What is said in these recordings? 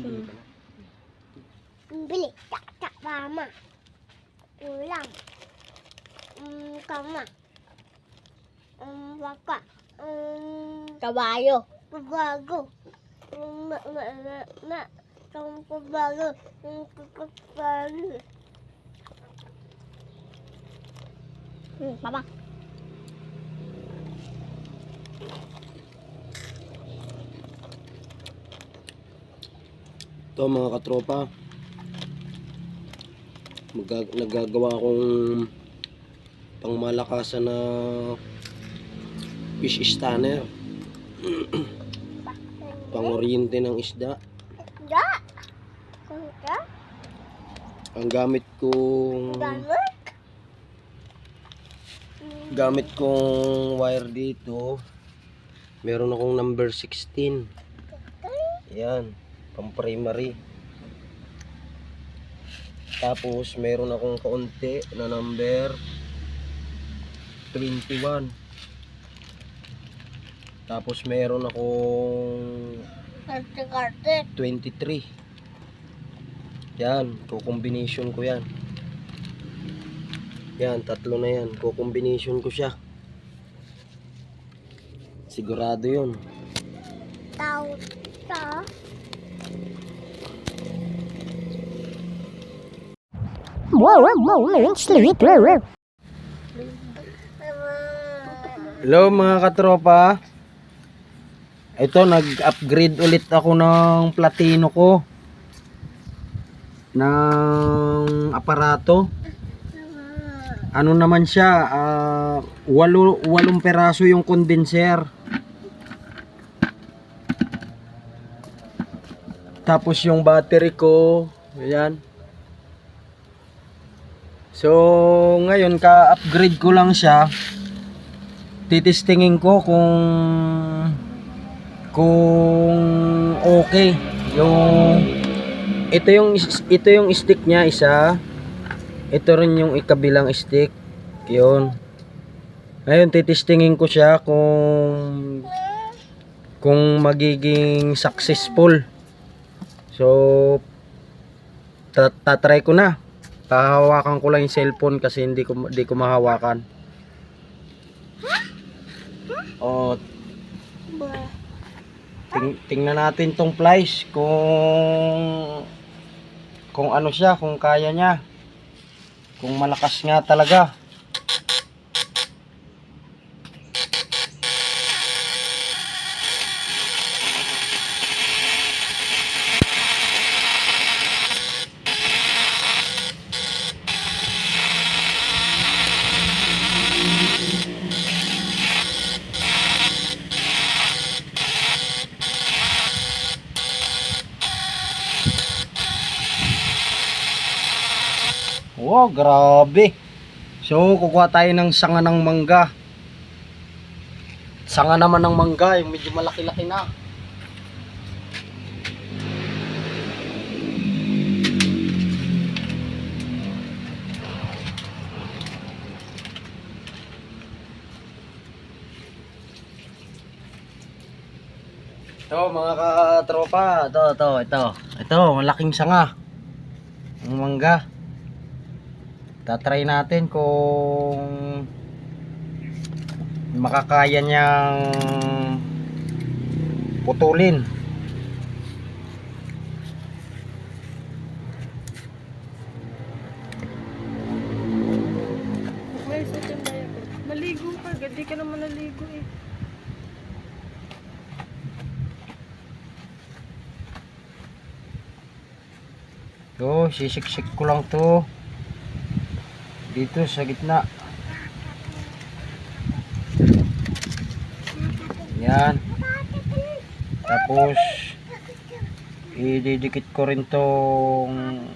Ka na. Bili. Tak, tak, mama. Ulang. Um, kama. Um, baka. Um, Kabayo. Pagbago. Um, ma, ma, ma, ma. Kung pagbago. Um, pagbago. Hmm, mama. Ito mga katropa. Magag nagagawa akong pangmalakasan na fish stunner. Pangoriente ng isda. Ang gamit kong Gamot? gamit kong wire dito. Meron akong number 16. Yan, pang primary. Tapos meron akong kaunti na number 21. Tapos meron akong Karte-karte. 23. Yan, ko-combination ko yan. Yan, tatlo na yan. Ko-combination ko siya. Sigurado yun. Tao. Ta. Hello mga katropa. Ito nag-upgrade ulit ako ng platino ko. Ng aparato. Ano naman siya, ah, walo, walong peraso yung condenser. Tapos yung battery ko, ayan. So, ngayon ka-upgrade ko lang siya. Titistingin ko kung kung okay yung ito yung ito yung stick niya isa. Ito rin yung ikabilang stick. Yun. Ngayon titistingin ko siya kung kung magiging successful. So ta- tatry ko na pahawakan ko lang yung cellphone kasi hindi ko hindi ko mahawakan Oh, ting tingnan natin tong flies kung kung ano siya, kung kaya niya. Kung malakas nga talaga. Wow, grabe. So, kukuha tayo ng sanga ng mangga. Sanga naman ng mangga, yung medyo malaki-laki na. Ito mga katropa, ito, ito, ito. Ito, malaking sanga. Ang mangga. Tatry natin kung makakaya niyang putulin. Maligo ka, gadi ka naman naligo eh. To, sisiksik ko lang to. Dito sa gitna. Yan. Tapos ididikit ko rin tong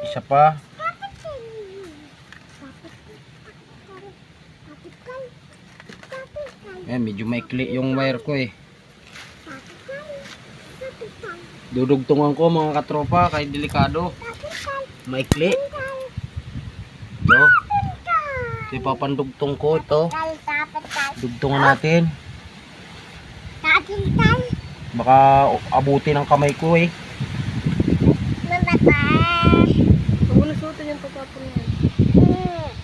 isa pa. Ayan, medyo maikli yung wire ko eh. Dudugtungan ko mga katropa kay delikado. Maikli. Ito. Ito ipapandugtong ko ito. Dugtungan natin. Baka abuti ng kamay ko eh. Yung.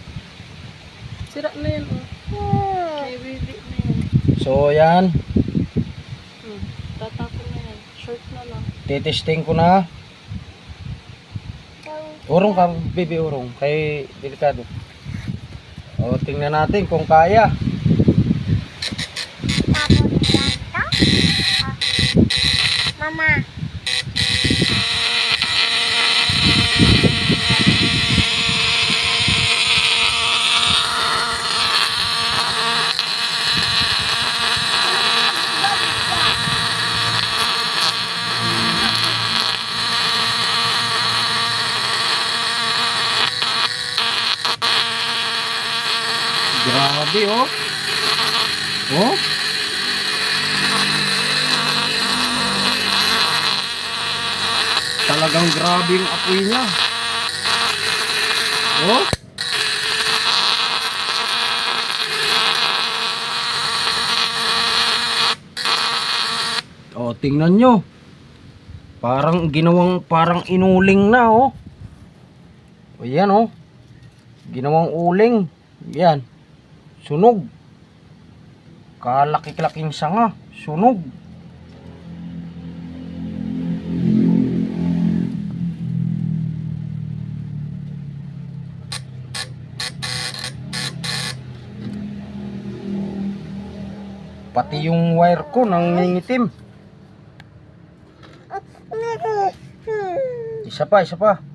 Sira na yan, oh. May bibi na yan. So, yan. Hmm. Tatapon na yan. Short na lang. Titesting ko na. Urong ka, baby, urong. Kay delikado. O, tingnan natin kung kaya. Mama. Grabe, oh. Oh. Talagang grabe yung apoy niya. Oh. Oh, tingnan nyo. Parang ginawang parang inuling na, oh. O yan, oh. Ginawang uling. Yan. Sunog. Kalaki-laking sanga. Sunog. Pati yung wire ko nangingitim. Isa pa, isa pa.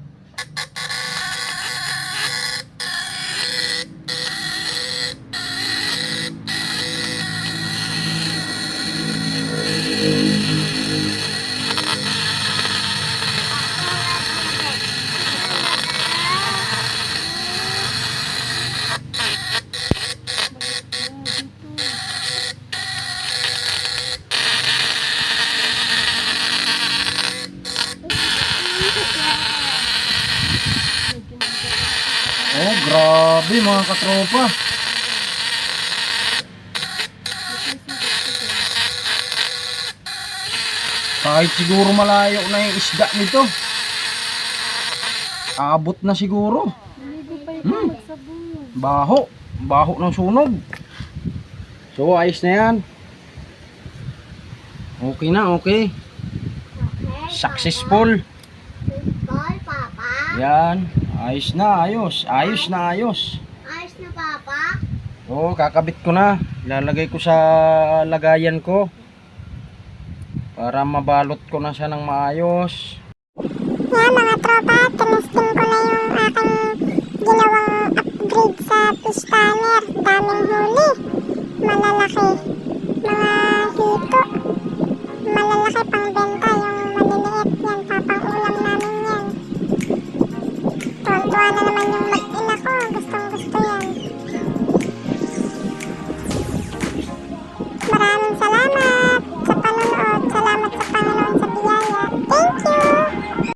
Grabe mga katropa. Kahit siguro malayo na yung isda nito. Abot na siguro. Hmm. Baho. Baho ng sunog. So, ayos na yan. Okay na, okay. Successful. Yan. Ayos na, ayos. Ayos na, ayos. Ayos na, Papa. Oo, kakabit ko na. Ilalagay ko sa lagayan ko. Para mabalot ko na siya ng maayos. Yan mga tropa, tinesting ko na yung aking ginawang upgrade sa fish tanner. Daming huli. Malalaki. Mga hito. Malalaki pang benta.